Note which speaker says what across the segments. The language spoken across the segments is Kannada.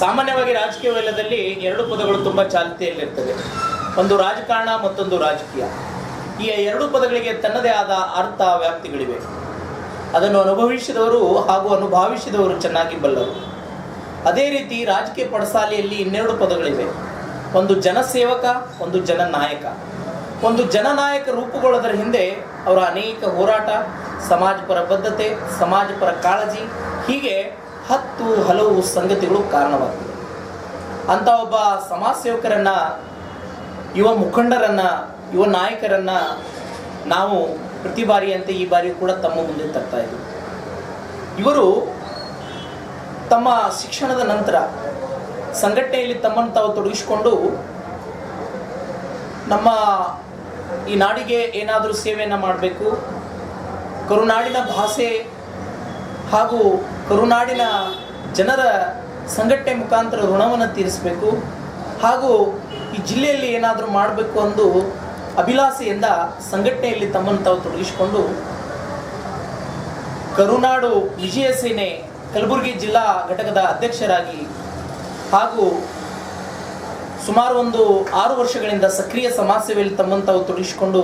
Speaker 1: ಸಾಮಾನ್ಯವಾಗಿ ರಾಜಕೀಯ ವಲಯದಲ್ಲಿ ಎರಡು ಪದಗಳು ತುಂಬ ಚಾಲ್ತಿಯಲ್ಲಿರ್ತವೆ ಒಂದು ರಾಜಕಾರಣ, ಮತ್ತೊಂದು ರಾಜಕೀಯ. ಈ ಎರಡು ಪದಗಳಿಗೆ ತನ್ನದೇ ಆದ ಅರ್ಥ ವ್ಯಾಪ್ತಿಗಳಿವೆ. ಅದನ್ನು ಅನುಭವಿಸಿದವರು ಹಾಗೂ ಅನುಭವಿಸಿದವರು ಚೆನ್ನಾಗಿ ಬಲ್ಲರು. ಅದೇ ರೀತಿ ರಾಜಕೀಯ ಪಡಸಾಲೆಯಲ್ಲಿ ಇನ್ನೆರಡು ಪದಗಳಿವೆ. ಒಂದು ಜನಸೇವಕ, ಒಂದು ಜನನಾಯಕ. ಒಂದು ಜನನಾಯಕ ರೂಪುಗೊಳ್ಳೋದರ ಹಿಂದೆ ಅವರ ಅನೇಕ ಹೋರಾಟ, ಸಮಾಜಪರ ಬದ್ಧತೆ, ಸಮಾಜಪರ ಕಾಳಜಿ, ಹೀಗೆ ಹತ್ತು ಹಲವು ಸಂಗತಿಗಳು ಕಾರಣವಾಗ್ತದೆ. ಅಂತ ಒಬ್ಬ ಸಮಾಜ ಸೇವಕರನ್ನ ಯುವ ಮುಖಂಡರನ್ನ, ಯುವ ನಾಯಕರನ್ನ ನಾವು ಪ್ರತಿ ಬಾರಿಯಂತೆ ಈ ಬಾರಿ ಕೂಡ ತಮ್ಮ ಮುಂದೆ ತರ್ತಾ ಇದ್ದೀವಿ. ಇವರು ತಮ್ಮ ಶಿಕ್ಷಣದ ನಂತರ ಸಂಘಟನೆಯಲ್ಲಿ ತಮ್ಮನ್ನು ತಾವು ತೊಡಗಿಸಿಕೊಂಡು ನಮ್ಮ ಈ ನಾಡಿಗೆ ಏನಾದರೂ ಸೇವೆಯನ್ನು ಮಾಡಬೇಕು, ಕರುನಾಡಿನ ಭಾಷೆ ಹಾಗೂ ಕರುನಾಡಿನ ಜನರ ಸಂಘಟನೆ ಮುಖಾಂತರ ಋಣವನ್ನು ತೀರಿಸಬೇಕು. ಹಾಗೂ ಈ ಜಿಲ್ಲೆಯಲ್ಲಿ ಏನಾದರೂ ಮಾಡಬೇಕು ಅಂದು ಅಭಿಲಾಷೆಯಿಂದ ಸಂಘಟನೆಯಲ್ಲಿ ತಮ್ಮನ್ನು ತಾವು ತೊಡಗಿಸಿಕೊಂಡು ಕರುನಾಡು ವಿಜಯ ಸೇನೆ ಕಲಬುರಗಿ ಜಿಲ್ಲಾ ಘಟಕದ ಅಧ್ಯಕ್ಷರಾಗಿ ಹಾಗೂ ಸುಮಾರು ಒಂದು ಆರು ವರ್ಷಗಳಿಂದ ಸಕ್ರಿಯ ಸಮಾಜ ಸೇವೆಯಲ್ಲಿ ತಮ್ಮನ್ನು ತಾವು ತೊಡಗಿಸಿಕೊಂಡು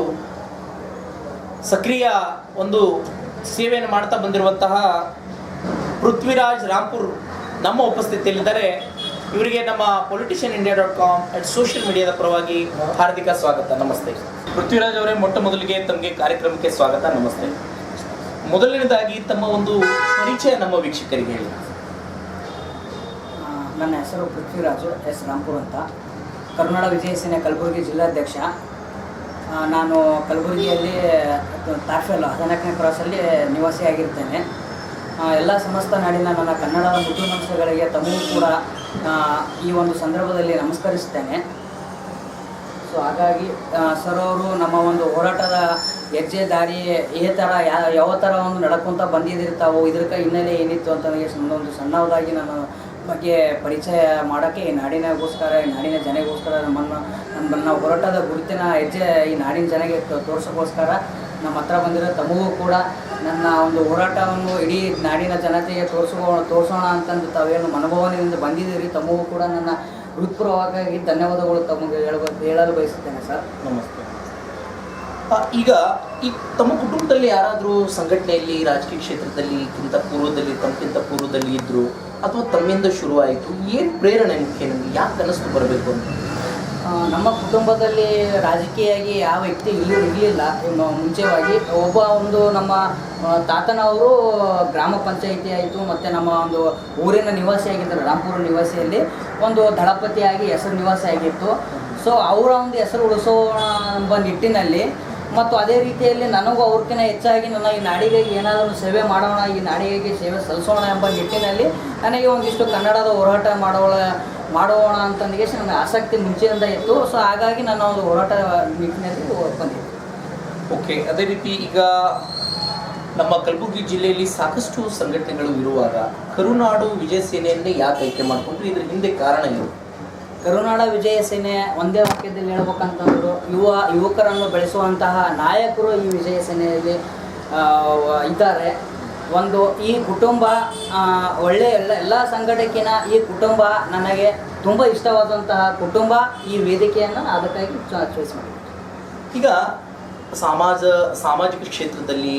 Speaker 1: ಸಕ್ರಿಯ ಒಂದು ಸೇವೆಯನ್ನು ಮಾಡ್ತಾ ಬಂದಿರುವಂತಹ ಪೃಥ್ವಿರಾಜ್ ರಾಂಪುರ್ ನಮ್ಮ ಉಪಸ್ಥಿತಿಯಲ್ಲಿದ್ದಾರೆ. ಇವರಿಗೆ ನಮ್ಮ politician India dot com and social ಮೀಡಿಯಾದ ಪರವಾಗಿ ಹಾರ್ದಿಕ ಸ್ವಾಗತ. ನಮಸ್ತೆ. ಪೃಥ್ವಿರಾಜ್ ಅವರೇ, ಮೊಟ್ಟ ಮೊದಲಿಗೆ ತಮಗೆ ಕಾರ್ಯಕ್ರಮಕ್ಕೆ ಸ್ವಾಗತ. ನಮಸ್ತೆ. ಮೊದಲನೇದಾಗಿ ತಮ್ಮ ಒಂದು ಪರಿಚಯ ನಮ್ಮ ವೀಕ್ಷಕರಿಗೆ ಹೇಳಿ.
Speaker 2: ನನ್ನ ಹೆಸರು ಪೃಥ್ವಿರಾಜು ಎಸ್ ರಾಂಪುರ್ ಅಂತ. ಕರ್ನಾಟಕ ವಿಜಯ ಸೇನೆ ಕಲಬುರಗಿ ಜಿಲ್ಲಾಧ್ಯಕ್ಷ. ನಾನು ಕಲಬುರಗಿಯಲ್ಲಿ ತಾರ್ಫೆಲ್ ಹದಿನಾಲ್ಕನೇ ಕ್ರಾಸಲ್ಲಿ ನಿವಾಸಿಯಾಗಿರ್ತೇನೆ ಎಲ್ಲ ಸಮಸ್ತ ನಾಡಿನ ನನ್ನ ಕನ್ನಡ ಮುಖ್ಯಮಂತ್ರಿಗಳಿಗೆ ಮನಸ್ಸುಗಳಿಗೆ ತಮಗೂ ಕೂಡ ಈ ಒಂದು ಸಂದರ್ಭದಲ್ಲಿ ನಮಸ್ಕರಿಸ್ತೇನೆ. ಸೊ ಹಾಗಾಗಿ ಸರ್ ಅವರು ನಮ್ಮ ಒಂದು ಹೋರಾಟದ ಹೆಜ್ಜೆ, ದಾರಿ ಏ ಥರ, ಯಾ, ಯಾವ ಥರ ಒಂದು ನಡ್ಕೊತ ಬಂದಿದ್ದಿರ್ತಾವೋ ತಾವು ಇದಕ್ಕೆ ಹಿನ್ನೆಲೆ ಏನಿತ್ತು ಅಂತ ನನಗೆ ಒಂದು ಸಣ್ಣದಾಗಿ ನಾನು ಬಗ್ಗೆ ಪರಿಚಯ ಮಾಡೋಕ್ಕೆ ಈ ನಾಡಿನಗೋಸ್ಕರ, ಈ ನಾಡಿನ ಜನಗೋಸ್ಕರ ನಮ್ಮನ್ನು ನಮ್ಮನ್ನು ಹೋರಾಟದ ಗುರುತಿನ ಹೆಜ್ಜೆ ಈ ನಾಡಿನ ಜನಗೆ ತೋರಿಸೋಕ್ಕೋಸ್ಕರ ನಮ್ಮ ಹತ್ರ ಬಂದಿರೋ ತಮಗೂ ಕೂಡ ನನ್ನ ಒಂದು ಹೋರಾಟವನ್ನು ಇಡೀ ನಾಡಿನ ಜನತೆಗೆ ತೋರಿಸೋ ತೋರಿಸೋಣ ಅಂತಂದು ತಾವೇನು ಮನೋಭಾವನೆಯಿಂದ ಬಂದಿದ್ದೀರಿ, ತಮಗೂ ಕೂಡ ನನ್ನ ಹೃತ್ಪೂರ್ವಕವಾಗಿ ಧನ್ಯವಾದಗಳು ತಮಗೆ ಹೇಳಬೇಕು ಹೇಳಲು ಬಯಸುತ್ತೇನೆ ಸರ್.
Speaker 1: ನಮಸ್ತೆ. ಈಗ ಈ ತಮ್ಮ ಕುಟುಂಬದಲ್ಲಿ ಯಾರಾದರೂ ಸಂಘಟನೆಯಲ್ಲಿ, ರಾಜಕೀಯ ಕ್ಷೇತ್ರದಲ್ಲಿ, ಕಿಂತ ಪೂರ್ವದಲ್ಲಿ ತಮ್ಮಕ್ಕಿಂತ ಪೂರ್ವದಲ್ಲಿ ಇದ್ರು ಅಥವಾ ತಮ್ಮಿಂದ ಶುರುವಾಯಿತು? ಏನು ಪ್ರೇರಣೆ ಮುಖ್ಯ ನಿಮಗೆ? ಯಾಕೆ ಕನಸು ಬರಬೇಕು ಅಂತ?
Speaker 2: ನಮ್ಮ ಕುಟುಂಬದಲ್ಲಿ ರಾಜಕೀಯವಾಗಿ ಯಾವ ವ್ಯಕ್ತಿ ಇಲ್ಲಿ ಇರಲಿಲ್ಲ. ಮುಂಚೆವಾಗಿ ಒಬ್ಬ ಒಂದು ನಮ್ಮ ತಾತನವರು ಗ್ರಾಮ ಪಂಚಾಯಿತಿ ಆಯಿತು, ಮತ್ತು ನಮ್ಮ ಒಂದು ಊರಿನ ನಿವಾಸಿ ಆಗಿದ್ದರು ರಾಂಪುರ ನಿವಾಸಿಯಲ್ಲಿ. ಒಂದು ದಳಪತಿಯಾಗಿ ಹೆಸರು ನಿವಾಸಿ ಆಗಿತ್ತು. ಸೊ ಅವರ ಒಂದು ಹೆಸರು ಉಳಿಸೋಣ ಎಂಬ ನಿಟ್ಟಿನಲ್ಲಿ ಮತ್ತು ಅದೇ ರೀತಿಯಲ್ಲಿ ನನಗೂ ಅವ್ರಕ್ಕಿಂತ ಹೆಚ್ಚಾಗಿ ನನ್ನ ಈ ನಾಡಿಗೆ ಏನಾದರೂ ಸೇವೆ ಮಾಡೋಣ, ಈ ನಾಡಿಗೆ ಸೇವೆ ಸಲ್ಲಿಸೋಣ ಎಂಬ ನಿಟ್ಟಿನಲ್ಲಿ ನನಗೆ ಒಂದಿಷ್ಟು ಕನ್ನಡದ ಹೋರಾಟ ಮಾಡೋಳ, ಮಾಡೋಣ ಅಂತಂದಿಗೆ ನನ್ನ ಆಸಕ್ತಿ ಮುಂಚೆಯಿಂದ ಇತ್ತು. ಸೊ ಹಾಗಾಗಿ ನನ್ನ ಒಂದು ಹೋರಾಟ ನಿಟ್ಟಿನಲ್ಲಿ ಬಂದಿದ್ದೆ
Speaker 1: ಓಕೆ ಅದೇ ರೀತಿ ಈಗ ನಮ್ಮ ಕಲಬುರಗಿ ಜಿಲ್ಲೆಯಲ್ಲಿ ಸಾಕಷ್ಟು ಸಂಘಟನೆಗಳು ಇರುವಾಗ ಕರುನಾಡು ವಿಜಯ ಸೇನೆಯನ್ನೇ ಯಾಕೆ ಆಯ್ಕೆ ಮಾಡಿಕೊಂಡ್ರು? ಇದ್ರ ಹಿಂದೆ ಕಾರಣ ಏನು?
Speaker 2: ಕರುನಾಡ ವಿಜಯ ಸೇನೆ ಒಂದೇ ವಾಕ್ಯದಲ್ಲಿ ಹೇಳ್ಬೇಕಂತಂದ್ರು, ಯುವ ಯುವಕರನ್ನು ಬೆಳೆಸುವಂತಹ ನಾಯಕರು ಈ ವಿಜಯ ಸೇನೆಯಲ್ಲಿ ಇದ್ದಾರೆ. ಒಂದು, ಈ ಕುಟುಂಬ ಒಳ್ಳೆಯ ಒಳ್ಳೆ ಎಲ್ಲ ಎಲ್ಲ ಸಂಘಟಕಿನ ಈ ಕುಟುಂಬ ನನಗೆ ತುಂಬ ಇಷ್ಟವಾದಂತಹ ಕುಟುಂಬ ಈ ವೇದಿಕೆಯನ್ನು ಅದಕ್ಕಾಗಿ ಚಾಯ್ಸ್
Speaker 1: ಈಗ ಸಮಾಜ, ಸಾಮಾಜಿಕ ಕ್ಷೇತ್ರದಲ್ಲಿ,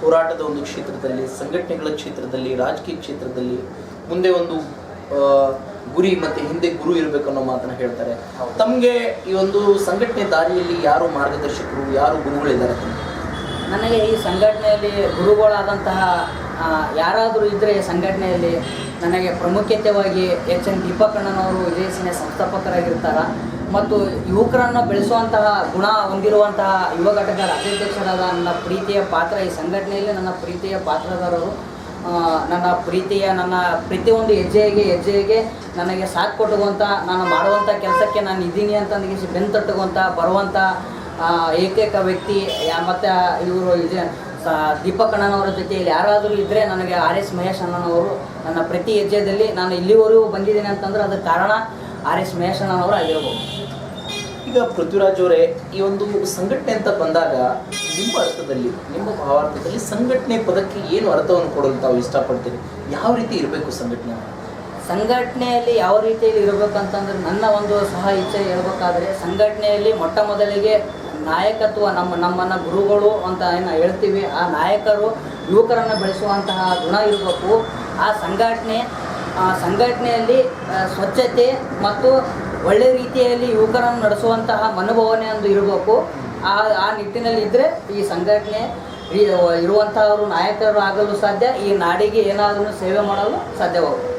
Speaker 1: ಹೋರಾಟದ ಒಂದು ಕ್ಷೇತ್ರದಲ್ಲಿ, ಸಂಘಟನೆಗಳ ಕ್ಷೇತ್ರದಲ್ಲಿ, ರಾಜಕೀಯ ಕ್ಷೇತ್ರದಲ್ಲಿ ಮುಂದೆ ಒಂದು ಗುರಿ ಮತ್ತೆ ಹಿಂದೆ ಗುರು ಇರಬೇಕು ಅನ್ನೋ ಮಾತನ್ನ ಹೇಳ್ತಾರೆ. ತಮಗೆ ಈ ಒಂದು ಸಂಘಟನೆ ದಾರಿಯಲ್ಲಿ ಯಾರು ಮಾರ್ಗದರ್ಶಕರು, ಯಾರು ಗುರುಗಳಿದ್ದಾರೆ?
Speaker 2: ನನಗೆ ಈ ಸಂಘಟನೆಯಲ್ಲಿ ಗುರುಗಳಾದಂತಹ ಯಾರಾದರೂ ಇದ್ದರೆ ಸಂಘಟನೆಯಲ್ಲಿ ನನಗೆ ಪ್ರಾಮುಖ್ಯತೆಯಾಗಿ ಎಚ್ ಎನ್ ದೀಪಕಣ್ಣನವರು ವಿಜಯಸಿನ ಸಂಸ್ಥಾಪಕರಾಗಿರ್ತಾರೆ. ಮತ್ತು ಯುವಕರನ್ನು ಬೆಳೆಸುವಂತಹ ಗುಣ ಹೊಂದಿರುವಂತಹ ಯುವ ಘಟಕದ ರಾಜ್ಯಾಧ್ಯಕ್ಷರಾದ ನನ್ನ ಪ್ರೀತಿಯ ಪಾತ್ರ ಈ ಸಂಘಟನೆಯಲ್ಲಿ ನನ್ನ ಪ್ರೀತಿಯ ಪಾತ್ರದಾರರು. ನನ್ನ ಪ್ರೀತಿಯ, ನನ್ನ ಪ್ರತಿಯೊಂದು ಹೆಜ್ಜೆಗೆ ಹೆಜ್ಜೆಗೆ ನನಗೆ ಸಾಥ್ ಕೊಟ್ಟುವಂಥ ನಾನು ಮಾಡುವಂಥ ಕೆಲಸಕ್ಕೆ ನಾನು ಇದ್ದೀನಿ ಅಂತಂದಿಗೆ ಬೆನ್ನು ತಟ್ಟುವಂಥ ಬರುವಂಥ ಏಕೈಕ ವ್ಯಕ್ತಿ ಮತ್ತು ಇವರು ಇದೆ ದೀಪಕ್ ಅಣ್ಣನವರ ಜೊತೆಯಲ್ಲಿ ಯಾರಾದರೂ ಇದ್ದರೆ ನನಗೆ ಆರ್ ಎಸ್ ಮಹೇಶ್ ಅಣ್ಣನವರು ನನ್ನ ಪ್ರತಿ ಹೆಜ್ಜೆಯಲ್ಲಿ ನಾನು ಇಲ್ಲಿವರೆಗೂ ಬಂದಿದ್ದೀನಿ ಅಂತಂದ್ರೆ ಅದಕ್ಕೆ ಕಾರಣ ಆರ್ ಎಸ್ ಮಹೇಶ್ ಅಣ್ಣನವರು ಆಗಿರ್ಬೋದು.
Speaker 1: ಈಗ ಪೃಥ್ವಿರಾಜ್ ಅವರೇ ಈ ಒಂದು ಸಂಘಟನೆ ಅಂತ ಬಂದಾಗ ನಿಮ್ಮ ಅರ್ಥದಲ್ಲಿ, ನಿಮ್ಮ ಭಾವಾರ್ಥದಲ್ಲಿ ಸಂಘಟನೆ ಪದಕ್ಕೆ ಏನು ಅರ್ಥವನ್ನು ಕೊಡಲು ತಾವು ಇಷ್ಟಪಡ್ತೀರಿ? ಯಾವ ರೀತಿ ಇರಬೇಕು ಸಂಘಟನೆ?
Speaker 2: ಸಂಘಟನೆಯಲ್ಲಿ ಯಾವ ರೀತಿಯಲ್ಲಿ ಇರಬೇಕಂತಂದ್ರೆ ನನ್ನ ಒಂದು ಸಹ ಇಚ್ಛೆ ಹೇಳ್ಬೇಕಾದ್ರೆ ಸಂಘಟನೆಯಲ್ಲಿ ಮೊಟ್ಟ ಮೊದಲಿಗೆ ನಾಯಕತ್ವ, ನಮ್ಮ ನಮ್ಮನ್ನ ಗುರುಗಳು ಅಂತ ಏನು ಹೇಳ್ತೀವಿ. ಆ ನಾಯಕರು ಯುವಕರನ್ನು ಬೆಳೆಸುವಂತಹ ಗುಣ ಇರಬೇಕು. ಆ ಸಂಘಟನೆ ಸಂಘಟನೆಯಲ್ಲಿ ಸ್ವಚ್ಛತೆ ಮತ್ತು ಒಳ್ಳೆ ರೀತಿಯಲ್ಲಿ ಯುವಕರನ್ನು ನಡೆಸುವಂತಹ ಮನೋಭಾವನೆ ಒಂದು ಇರಬೇಕು. ಆ ಆ ನಿಟ್ಟಿನಲ್ಲಿ ಇದ್ದರೆ ಈ ಸಂಘಟನೆ ಇರುವಂತಹವರು ನಾಯಕರು ಆಗಲು ಸಾಧ್ಯ. ಈ ನಾಡಿಗೆ ಏನಾದರೂ ಸೇವೆ ಮಾಡಲು ಸಾಧ್ಯವಾಗುತ್ತೆ.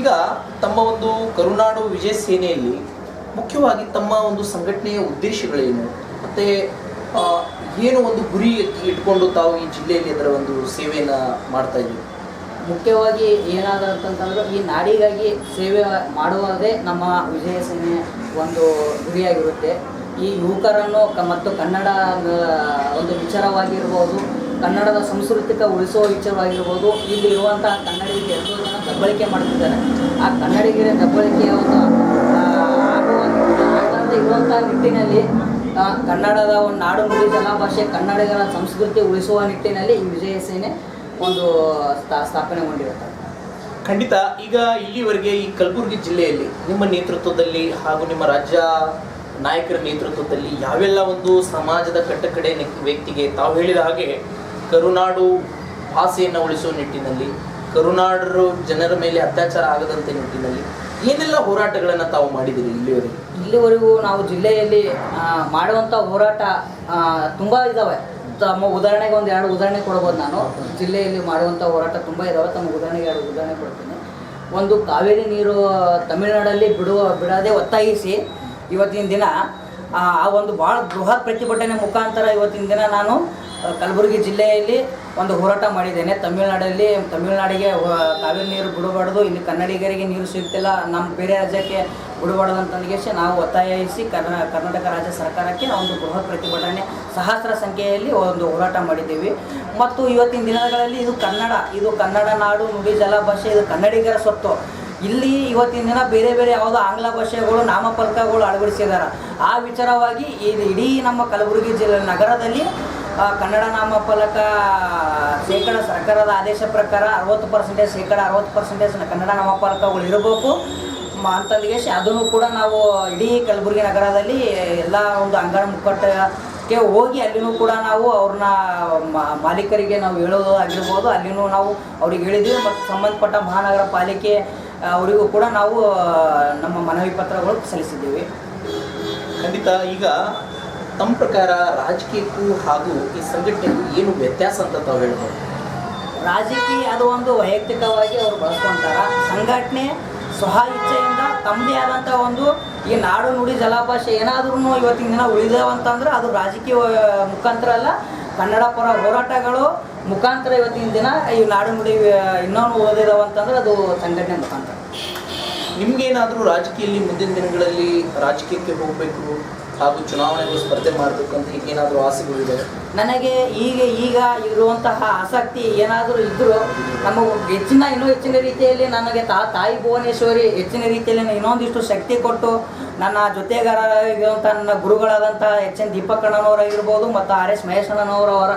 Speaker 1: ಈಗ ತಮ್ಮ ಒಂದು ಕರುನಾಡು ವಿಜಯ ಸೇನೆಯಲ್ಲಿ ಮುಖ್ಯವಾಗಿ ತಮ್ಮ ಒಂದು ಸಂಘಟನೆಯ ಉದ್ದೇಶಗಳೇನು? ಮತ್ತೆ ಏನು ಒಂದು ಗುರಿ ಇಟ್ಕೊಂಡು ತಾವು ಈ ಜಿಲ್ಲೆಯಲ್ಲಿ ಅದರ ಒಂದು ಸೇವೆಯನ್ನು ಮಾಡ್ತಾ ಇದ್ದೀವಿ
Speaker 2: ಮುಖ್ಯವಾಗಿ ಏನಾದ ಅಂತಂತಂದ್ರೆ ಈ ನಾಡಿಗಾಗಿ ಸೇವೆ ಮಾಡುವುದೇ ನಮ್ಮ ವಿಜಯ ಸೇನೆ ಒಂದು ಗುರಿಯಾಗಿರುತ್ತೆ. ಈ ಯುವಕರನ್ನು ಮತ್ತು ಕನ್ನಡ ಒಂದು ವಿಚಾರವಾಗಿರ್ಬೋದು, ಕನ್ನಡದ ಸಾಂಸ್ಕೃತಿಕ ಉಳಿಸುವ ವಿಚಾರವಾಗಿರ್ಬೋದು, ಇಲ್ಲಿ ಇರುವಂತಹ ಕನ್ನಡಿಗರಿಗೆ ಜನ ದಬ್ಬಳಿಕೆ ಮಾಡ್ತಿದ್ದಾರೆ. ಆ ಕನ್ನಡಿಗರ ದಬ್ಬಳಿಕೆಯ ಒಂದು ಆಗದಂತೆ ಇರುವಂತಹ ನಿಟ್ಟಿನಲ್ಲಿ ಕನ್ನಡದ ಒಂದು ನಾಡು ನುಡಿ ಜಲಭಾಷೆ ಕನ್ನಡಿಗರ ಸಂಸ್ಕೃತಿ ಉಳಿಸುವ ನಿಟ್ಟಿನಲ್ಲಿ ಈ ವಿಜಯ ಸೇನೆ ಒಂದು ಸ್ಥಾ ಸ್ಥಾಪನೆಗೊಂಡಿರುತ್ತೆ
Speaker 1: ಖಂಡಿತ ಈಗ ಇಲ್ಲಿವರೆಗೆ ಈ ಕಲಬುರಗಿ ಜಿಲ್ಲೆಯಲ್ಲಿ ನಿಮ್ಮ ನೇತೃತ್ವದಲ್ಲಿ ಹಾಗೂ ನಿಮ್ಮ ರಾಜ್ಯ ನಾಯಕರ ನೇತೃತ್ವದಲ್ಲಿ ಯಾವೆಲ್ಲ ಒಂದು ಸಮಾಜದ ಕಟ್ಟಕಡೆ ವ್ಯಕ್ತಿಗೆ ತಾವು ಹೇಳಿದ ಹಾಗೆ ಕರುನಾಡು ಭಾಷೆಯನ್ನು ಉಳಿಸುವ ನಿಟ್ಟಿನಲ್ಲಿ ಕರುನಾಡರು ಜನರ ಮೇಲೆ ಅತ್ಯಾಚಾರ ಆಗದಂತೆ ನಿಟ್ಟಿನಲ್ಲಿ ಏನೆಲ್ಲ ಹೋರಾಟಗಳನ್ನು ತಾವು ಮಾಡಿದ್ದೀರಿ ಇಲ್ಲಿವರೆಗೆ?
Speaker 2: ಇಲ್ಲಿವರೆಗೂ ನಾವು ಜಿಲ್ಲೆಯಲ್ಲಿ ಮಾಡುವಂಥ ಹೋರಾಟ ತುಂಬ ಇದ್ದಾವೆ ತಮ್ಮ ಉದಾಹರಣೆಗೆ ಒಂದು ಎರಡು ಉದಾಹರಣೆ ಕೊಡ್ಬೋದು ನಾನು. ಜಿಲ್ಲೆಯಲ್ಲಿ ಮಾಡುವಂಥ ಹೋರಾಟ ತುಂಬ ಇದಾವೆ. ತಮ್ಮ ಉದಾಹರಣೆಗೆ ಎರಡು ಉದಾಹರಣೆ ಕೊಡ್ತೀನಿ. ಒಂದು ಕಾವೇರಿ ನೀರು ತಮಿಳುನಾಡಲ್ಲಿ ಬಿಡುವ, ಬಿಡದೆ ಒತ್ತಾಯಿಸಿ ಇವತ್ತಿನ ದಿನ ಆ ಒಂದು ಭಾಳ ಬೃಹತ್ ಪ್ರತಿಭಟನೆ ಮುಖಾಂತರ ಇವತ್ತಿನ ದಿನ ನಾನು ಕಲಬುರಗಿ ಜಿಲ್ಲೆಯಲ್ಲಿ ಒಂದು ಹೋರಾಟ ಮಾಡಿದ್ದೇನೆ. ತಮಿಳುನಾಡಲ್ಲಿ, ತಮಿಳುನಾಡಿಗೆ ಕಾವೇರಿ ನೀರು ಬಿಡಬಾರ್ದು, ಇಲ್ಲಿ ಕನ್ನಡಿಗರಿಗೆ ನೀರು ಸಿಗ್ತಿಲ್ಲ, ನಮ್ಮ ಬೇರೆ ರಾಜ್ಯಕ್ಕೆ ಬಿಡಬಾರ್ದು ಅಂತಂದೇಶಿ ನಾವು ಒತ್ತಾಯಿಸಿ ಕರ್ನಾ, ಕರ್ನಾಟಕ ರಾಜ್ಯ ಸರ್ಕಾರಕ್ಕೆ ಒಂದು ಬೃಹತ್ ಪ್ರತಿಭಟನೆ ಸಹಸ್ರ ಸಂಖ್ಯೆಯಲ್ಲಿ ಒಂದು ಹೋರಾಟ ಮಾಡಿದ್ದೀವಿ. ಮತ್ತು ಇವತ್ತಿನ ದಿನಗಳಲ್ಲಿ ಇದು ಕನ್ನಡ ಇದು ಕನ್ನಡ ನಾಡು ನುಡಿ ಜಲಭಾಷೆ, ಇದು ಕನ್ನಡಿಗರ ಸ್ವತ್ತು. ಇಲ್ಲಿ ಇವತ್ತಿನ ದಿನ ಬೇರೆ ಬೇರೆ ಯಾವುದೋ ಆಂಗ್ಲ ಭಾಷೆಗಳು, ನಾಮಫಲಕಗಳು ಅಳವಡಿಸಿದ್ದಾರೆ. ಆ ವಿಚಾರವಾಗಿ ಇದು ಇಡೀ ನಮ್ಮ ಕಲಬುರಗಿ ಜಿಲ್ಲೆ ನಗರದಲ್ಲಿ ಕನ್ನಡ ನಾಮಫಲಕ, ಶೇಕಡ ಸರ್ಕಾರದ ಆದೇಶ ಪ್ರಕಾರ ಅರವತ್ತು ಪರ್ಸೆಂಟೇಜ್, ಶೇಕಡ ಅರವತ್ತು ಪರ್ಸೆಂಟೇಜ್ ಕನ್ನಡ ನಾಮಫಲಕಗಳು ಇರಬೇಕು. ಅಂತ ಅಂತಂದಿಗೆ ಅದನ್ನು ಕೂಡ ನಾವು ಇಡೀ ಕಲಬುರಗಿ ನಗರದಲ್ಲಿ ಎಲ್ಲ ಒಂದು ಅಂಗಡ ಮುಕ್ಕಟ್ಟಕ್ಕೆ ಹೋಗಿ ಅಲ್ಲಿನೂ ಕೂಡ ನಾವು ಅವ್ರನ್ನ ಮಾಲೀಕರಿಗೆ ನಾವು ಹೇಳೋದು ಆಗಿರ್ಬೋದು ಅಲ್ಲಿನೂ ನಾವು ಅವ್ರಿಗೆ ಹೇಳಿದ್ವಿ ಮತ್ತು ಸಂಬಂಧಪಟ್ಟ ಮಹಾನಗರ ಪಾಲಿಕೆ ಅವರಿಗೂ ಕೂಡ ನಾವು ನಮ್ಮ ಮನವಿ ಪತ್ರಗಳು ಸಲ್ಲಿಸಿದ್ದೇವೆ.
Speaker 1: ಖಂಡಿತ ಈಗ ತಮ್ಮ ಪ್ರಕಾರ ರಾಜಕೀಯಕ್ಕೂ ಹಾಗೂ ಈ ಸಂಘಟನೆಗೂ ಏನು ವ್ಯತ್ಯಾಸ ಅಂತ ತಾವು ಹೇಳ್ಬೋದು?
Speaker 2: ರಾಜಕೀಯ ಅದು ಒಂದು ವೈಯಕ್ತಿಕವಾಗಿ ಅವರು ಬಳಸ್ಕೊಂತಾರ ಸಂಘಟನೆ ಸ್ವಹ ಇಚ್ಛೆಯಿಂದ ತಮ್ಮದೇ ಆದಂಥ ಒಂದು ಈ ನಾಡು ನುಡಿ ಜಲಭಾಷೆ ಏನಾದ್ರೂ ಇವತ್ತಿನ ದಿನ ಉಳಿದವಂತಂದ್ರೆ ಅದು ರಾಜಕೀಯ ಮುಖಾಂತರ ಅಲ್ಲ. ಕನ್ನಡ ಪರ ಹೋರಾಟಗಳು ಮುಖಾಂತರ ಇವತ್ತಿನ ದಿನ ಈ ನಾಡು ನುಡಿ ಇನ್ನೊಂದು ಇನ್ನೊಂದು ಅಂತಂದ್ರೆ ಅದು ಸಂಘಟನೆ ಮುಖಾಂತರ.
Speaker 1: ನಿಮ್ಗೇನಾದರೂ ರಾಜಕೀಯದಲ್ಲಿ ಮುಂದಿನ ದಿನಗಳಲ್ಲಿ ರಾಜಕೀಯಕ್ಕೆ ಹೋಗಬೇಕು ಹಾಗೂ ಚುನಾವಣೆಗೂ ಸ್ಪರ್ಧೆ ಮಾಡಬೇಕು ಅಂತ ಹೀಗೇನಾದರೂ ಆಸೆಗಳಿದೆ
Speaker 2: ನನಗೆ ಈಗ ಈಗ ಇರುವಂತಹ ಆಸಕ್ತಿ ಏನಾದರೂ ಇದ್ದರೂ ನಮ್ಮ ಹೆಚ್ಚಿನ ಇನ್ನೂ ಹೆಚ್ಚಿನ ರೀತಿಯಲ್ಲಿ ನನಗೆ ತಾ ತಾಯಿ ಭುವನೇಶ್ವರಿ ಹೆಚ್ಚಿನ ರೀತಿಯಲ್ಲಿ ಇನ್ನೊಂದಿಷ್ಟು ಶಕ್ತಿ ಕೊಟ್ಟು ನನ್ನ ಜೊತೆಗಾರರಾಗಿರುವಂಥ ನನ್ನ ಗುರುಗಳಾದಂಥ ಎಚ್ ಎನ್ ದೀಪಕ್ಕಣ್ಣನವರಾಗಿರ್ಬೋದು ಮತ್ತು ಆರ್ ಎಸ್ ಮಹೇಶಣ್ಣನವರವರ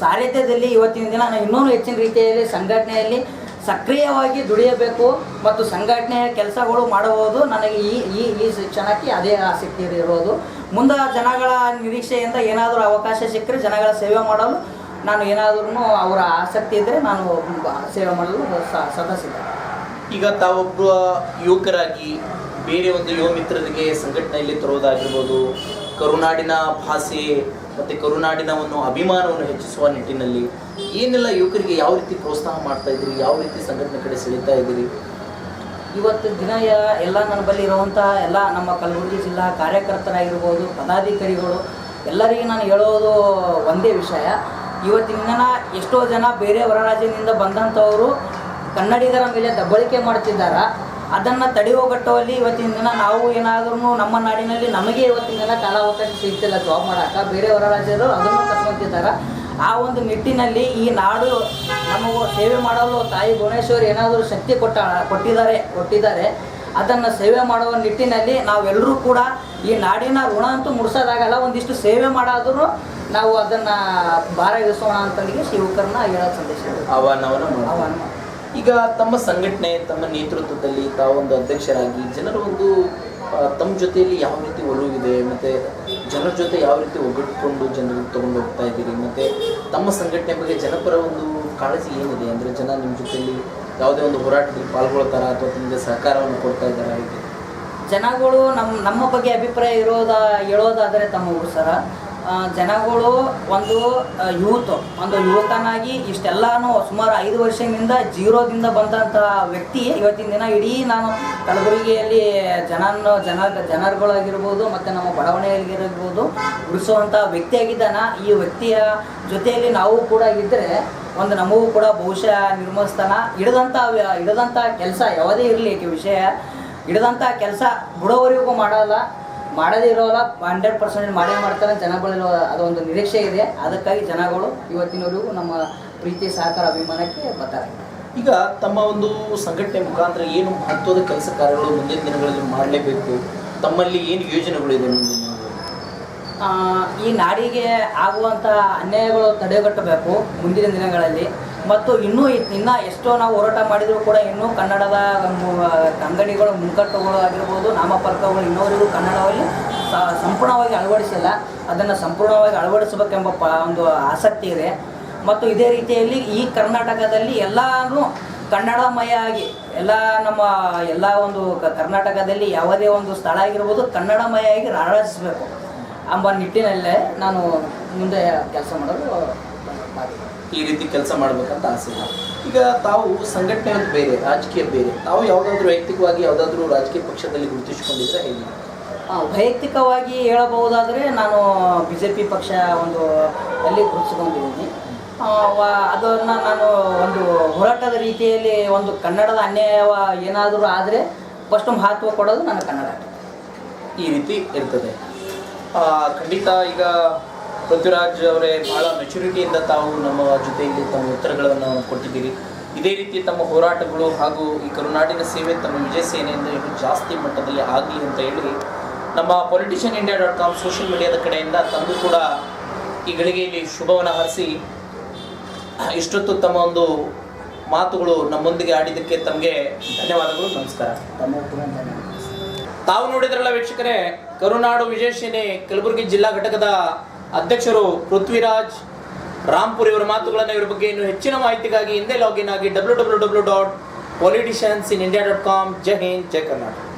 Speaker 2: ಸಾರಥ್ಯದಲ್ಲಿ ಇವತ್ತಿನ ದಿನ ನಾನು ಇನ್ನೂ ಹೆಚ್ಚಿನ ರೀತಿಯಲ್ಲಿ ಸಂಘಟನೆಯಲ್ಲಿ ಸಕ್ರಿಯವಾಗಿ ದುಡಿಯಬೇಕು ಮತ್ತು ಸಂಘಟನೆಯ ಕೆಲಸಗಳು ಮಾಡಬಹುದು. ನನಗೆ ಈ ಈ ಈ ಶಿಕ್ಷಣಕ್ಕೆ ಅದೇ ಆಸಕ್ತಿ ಇರೋದು. ಮುಂದೆ ಜನಗಳ ನಿರೀಕ್ಷೆಯಿಂದ ಏನಾದರೂ ಅವಕಾಶ ಸಿಕ್ಕರೆ ಜನಗಳ ಸೇವೆ ಮಾಡಲು ನಾನು ಏನಾದ್ರೂ ಅವರ ಆಸಕ್ತಿ ಇದ್ದರೆ ನಾನು ಸೇವೆ ಮಾಡಲು ಸದಸ್ಯ
Speaker 1: ಈಗ ತಾವೊಬ್ಬ ಯುವಕರಾಗಿ ಬೇರೆ ಒಂದು ಯುವ ಮಿತ್ರರಿಗೆ ಸಂಘಟನೆಯಲ್ಲಿ ತರುವುದಾಗಿರ್ಬೋದು, ಕರುನಾಡಿನ ಭಾಷೆ ಮತ್ತು ಒಂದು ಅಭಿಮಾನವನ್ನು ಹೆಚ್ಚಿಸುವ ನಿಟ್ಟಿನಲ್ಲಿ ಏನೆಲ್ಲ ಯುವಕರಿಗೆ ಯಾವ ರೀತಿ ಪ್ರೋತ್ಸಾಹ ಮಾಡ್ತಾ ಇದ್ದೀರಿ? ಯಾವ ರೀತಿ ಸಂಘಟನೆ ಕಡೆ ಸೆಳೀತಾ ಇದ್ದೀರಿ?
Speaker 2: ಇವತ್ತು ದಿನ ಎಲ್ಲ ನನ್ನ ಬಳಿ ಇರುವಂಥ ಎಲ್ಲ ನಮ್ಮ ಕಲಬುರಗಿ ಜಿಲ್ಲಾ ಕಾರ್ಯಕರ್ತರಾಗಿರ್ಬೋದು, ಪದಾಧಿಕಾರಿಗಳು, ಎಲ್ಲರಿಗೆ ನಾನು ಹೇಳೋದು ಒಂದೇ ವಿಷಯ. ಇವತ್ತಿನ ದಿನ ಎಷ್ಟೋ ಜನ ಬೇರೆ ಹೊರ ರಾಜ್ಯದಿಂದ ಬಂದಂಥವರು ಕನ್ನಡಿಗರ ಮೇಲೆ ದಬ್ಬಳಿಕೆ ಮಾಡ್ತಿದ್ದಾರೆ? ಅದನ್ನು ತಡೆಯೋಗಟ್ಟುವಲ್ಲಿ ಇವತ್ತಿನ ದಿನ ನಾವು ಏನಾದ್ರೂ ನಮ್ಮ ನಾಡಿನಲ್ಲಿ ನಮಗೆ ಇವತ್ತಿನ ದಿನ ಕಾಲಾವಕಾಶ ಸಿಗ್ತಿಲ್ಲ ಜಾಬ್ ಮಾಡೋಕೆ ಬೇರೆ ಹೊರ ರಾಜ್ಯರು ಅದನ್ನು ಕಟ್ಕೊತಿದ್ದಾರೆ ಆ ಒಂದು ನಿಟ್ಟಿನಲ್ಲಿ ಈ ನಾಡು ನಮಗೂ ಸೇವೆ ಮಾಡಲು ತಾಯಿ ಭುವನೇಶ್ವರಿ ಏನಾದರೂ ಶಕ್ತಿ ಕೊಟ್ಟ ಕೊಟ್ಟಿದ್ದಾರೆ ಕೊಟ್ಟಿದ್ದಾರೆ. ಅದನ್ನು ಸೇವೆ ಮಾಡುವ ನಿಟ್ಟಿನಲ್ಲಿ ನಾವೆಲ್ಲರೂ ಕೂಡ ಈ ನಾಡಿನ ಋಣ ಅಂತೂ ಮುಡ್ಸೋದಾಗಲ್ಲ ಒಂದಿಷ್ಟು ಸೇವೆ ಮಾಡಾದರೂ ನಾವು ಅದನ್ನು ಭಾರ ಇಳಿಸೋಣ ಅಂತಂದಿಗೆ ಶಿವಕರ್ನ ಹೇಳೋ ಸಂದೇಶ.
Speaker 1: ಆಹ್ವಾನವನ್ನು.
Speaker 2: ಆಹ್ವಾನ.
Speaker 1: ಈಗ ತಮ್ಮ ಸಂಘಟನೆ, ತಮ್ಮ ನೇತೃತ್ವದಲ್ಲಿ ತಾವೊಂದು ಅಧ್ಯಕ್ಷರಾಗಿ ಜನರ ಒಂದು ತಮ್ಮ ಜೊತೆಯಲ್ಲಿ ಯಾವ ರೀತಿ ಒಲವಿದೆ, ಮತ್ತು ಜನರ ಜೊತೆ ಯಾವ ರೀತಿ ಒಗ್ಗಟ್ಕೊಂಡು ಜನರು ತೊಗೊಂಡು ಹೋಗ್ತಾ ಇದ್ದೀರಿ, ಮತ್ತು ತಮ್ಮ ಸಂಘಟನೆ ಬಗ್ಗೆ ಜನಪರ ಒಂದು ಕಾಳಜಿ ಏನಿದೆ? ಅಂದರೆ ಜನ ನಿಮ್ಮ ಜೊತೆಯಲ್ಲಿ ಯಾವುದೇ ಒಂದು ಹೋರಾಟದಲ್ಲಿ ಪಾಲ್ಗೊಳ್ತಾರ ಅಥವಾ ನಿಮಗೆ ಸಹಕಾರವನ್ನು ಕೊಡ್ತಾ ಇದ್ದಾರೆ
Speaker 2: ಜನಗಳು ನಮ್ಮ ನಮ್ಮ ಬಗ್ಗೆ ಅಭಿಪ್ರಾಯ ಇರೋದ, ಹೇಳೋದಾದರೆ ತಮ್ಮ ಸರ. ಜನಗಳು ಒಂದು ಯೂತ್, ಒಂದು ಯುವಕನಾಗಿ ಇಷ್ಟೆಲ್ಲಾನು ಸುಮಾರು ಐದು ವರ್ಷದಿಂದ ಜೀರೋದಿಂದ ಬಂದಂಥ ವ್ಯಕ್ತಿ. ಇವತ್ತಿನ ದಿನ ಇಡೀ ನಾನು ಕಲಬುರಗಿಯಲ್ಲಿ ಜನನ, ಜನ, ಜನರುಗಳಾಗಿರ್ಬೋದು ಮತ್ತು ನಮ್ಮ ಬಡಾವಣೆಯಲ್ಲಿರ್ಬೋದು ಉಳಿಸುವಂಥ ವ್ಯಕ್ತಿಯಾಗಿದ್ದಾನ. ಈ ವ್ಯಕ್ತಿಯ ಜೊತೆಯಲ್ಲಿ ನಾವು ಕೂಡ ಇದ್ದರೆ ಒಂದು ನಮಗೂ ಕೂಡ ಬಹುಶಃ ನಿರ್ಮಿಸ್ತಾನ. ಹಿಡಿದಂಥ ಹಿಡಿದಂಥ ಕೆಲಸ ಯಾವುದೇ ಇರಲಿ ವಿಷಯ ಹಿಡಿದಂಥ ಕೆಲಸ ಬಿಡೋವರೆಗೂ ಮಾಡಲ್ಲ. ಮಾಡದೇ ಇರೋಲ್ಲ ಹಂಡ್ರೆಡ್ ಪರ್ಸೆಂಟ್ ಮಾಡೇ ಮಾಡ್ತಾರೆ ಜನಗಳಲ್ಲಿ ಅದೊಂದು ನಿರೀಕ್ಷೆ ಇದೆ. ಅದಕ್ಕಾಗಿ ಜನಗಳು ಇವತ್ತಿನವರೆಗೂ ನಮ್ಮ ಪ್ರೀತಿ ಸಹಕಾರ ಅಭಿಮಾನಕ್ಕೆ ಬರ್ತಾರೆ.
Speaker 1: ಈಗ ತಮ್ಮ ಒಂದು ಸಂಘಟನೆ ಮುಖಾಂತರ ಏನು ಮಹತ್ವದ ಕೆಲಸ ಕಾರ್ಯಗಳು ಮುಂದಿನ ದಿನಗಳಲ್ಲಿ ಮಾಡಲೇಬೇಕು? ತಮ್ಮಲ್ಲಿ ಏನು ಯೋಜನೆಗಳಿದೆ ಇದೆ
Speaker 2: ಆ, ಈ ನಾಡಿಗೆ ಆಗುವಂಥ ಅನ್ಯಾಯಗಳು ತಡೆಗಟ್ಟಬೇಕು ಮುಂದಿನ ದಿನಗಳಲ್ಲಿ. ಮತ್ತು ಇನ್ನೂ ಇನ್ನೂ ಎಷ್ಟೋ ನಾವು ಹೋರಾಟ ಮಾಡಿದರೂ ಕೂಡ ಇನ್ನೂ ಕನ್ನಡದ ಅಂಗಡಿಗಳು ಮುಂಕಟ್ಟುಗಳು ಆಗಿರ್ಬೋದು ನಾಮಫಲಕಗಳು ಇನ್ನೋರಿಗೂ ಕನ್ನಡದಲ್ಲಿ ಸಂಪೂರ್ಣವಾಗಿ ಅಳವಡಿಸಿಲ್ಲ. ಅದನ್ನು ಸಂಪೂರ್ಣವಾಗಿ ಅಳವಡಿಸಬೇಕೆಂಬ ಪ, ಒಂದು ಆಸಕ್ತಿ ಇದೆ. ಮತ್ತು ಇದೇ ರೀತಿಯಲ್ಲಿ ಈ ಕರ್ನಾಟಕದಲ್ಲಿ ಎಲ್ಲಾನು ಕನ್ನಡಮಯ ಆಗಿ, ಎಲ್ಲ ನಮ್ಮ, ಎಲ್ಲ ಒಂದು ಕರ್ನಾಟಕದಲ್ಲಿ ಯಾವುದೇ ಒಂದು ಸ್ಥಳ ಆಗಿರ್ಬೋದು ಕನ್ನಡಮಯ ಆಗಿ ರಾರಾಜಿಸಬೇಕು. ಎಂಬ ನಿಟ್ಟಿನಲ್ಲೇ ನಾನು ಮುಂದೆ ಕೆಲಸ ಮಾಡಿದೆ
Speaker 1: ಈ ರೀತಿ ಕೆಲಸ ಮಾಡಬೇಕಂತ ಆಸೆ. ಈಗ ತಾವು ಸಂಘಟನೆ ಒಂದು ಬೇರೆ ರಾಜಕೀಯ ಬೇರೆ ತಾವು ಯಾವುದಾದ್ರೂ ವೈಯಕ್ತಿಕವಾಗಿ ಯಾವುದಾದ್ರೂ ರಾಜಕೀಯ ಪಕ್ಷದಲ್ಲಿ ಗುರುತಿಸಿಕೊಂಡಿದ್ರೆ ಹೇಗೆ?
Speaker 2: ವೈಯಕ್ತಿಕವಾಗಿ ಹೇಳಬಹುದಾದರೆ ನಾನು ಬಿ ಜೆ ಪಿ ಪಕ್ಷ ಒಂದು ಅಲ್ಲಿ ಗುರುತಿಸಿಕೊಂಡಿದ್ದೀನಿ. ಅದನ್ನು ನಾನು ಒಂದು ಹೋರಾಟದ ರೀತಿಯಲ್ಲಿ ಒಂದು ಕನ್ನಡದ ಅನ್ಯಾಯ ಏನಾದರೂ ಆದರೆ ಫಸ್ಟ್ ಮಹತ್ವ ಕೊಡೋದು ನನ್ನ ಕನ್ನಡ.
Speaker 1: ಈ ರೀತಿ ಇರ್ತದೆ. ಖಂಡಿತ ಈಗ ಪೃಥ್ವಿರಾಜ್ ಅವರೇ ಬಹಳ ಮೆಚುರಿಟಿಯಿಂದ ತಾವು ನಮ್ಮ ಜೊತೆಯಲ್ಲಿ ತಮ್ಮ ಉತ್ತರಗಳನ್ನು ಕೊಟ್ಟಿದ್ದೀರಿ ಇದೇ ರೀತಿ ತಮ್ಮ ಹೋರಾಟಗಳು ಹಾಗೂ ಈ ಕರುನಾಡಿನ ಸೇವೆ ತಮ್ಮ ವಿಜಯ ಸೇನೆಯಿಂದ ಇನ್ನು ಜಾಸ್ತಿ ಮಟ್ಟದಲ್ಲಿ ಆಗಲಿ ಅಂತ ಹೇಳಿ ನಮ್ಮ politician India dot com social ಮೀಡಿಯಾದ ಕಡೆಯಿಂದ ತಮಗೂ ಕೂಡ ಈ ಗಳಿಗೆಯಲ್ಲಿ ಶುಭವನ್ನು ಹರಿಸಿ ಇಷ್ಟೊತ್ತು ತಮ್ಮ ಒಂದು ಮಾತುಗಳು ನಮ್ಮೊಂದಿಗೆ ಆಡಿದ್ದಕ್ಕೆ ತಮಗೆ ಧನ್ಯವಾದಗಳು ನಮಸ್ಕಾರ. ತಾವು ನೋಡಿದ್ರಲ್ಲ ವೀಕ್ಷಕರೇ ಕರುನಾಡು ವಿಜಯ ಸೇನೆ ಕಲಬುರಗಿ ಜಿಲ್ಲಾ ಘಟಕದ ಅಧ್ಯಕ್ಷರು ಪೃಥ್ವಿರಾಜ್, ರಾಮ್ಪುರ್ ಇವರ ಮಾತುಗಳನ್ನು ಇವರ ಬಗ್ಗೆ ಇನ್ನು ಹೆಚ್ಚಿನ ಮಾಹಿತಿಗಾಗಿ ಹಿಂದೆ ಲಾಗಿನ್ ಆಗಿ W W W dot politicians in India dot com Jai Hind, Jai Karnataka.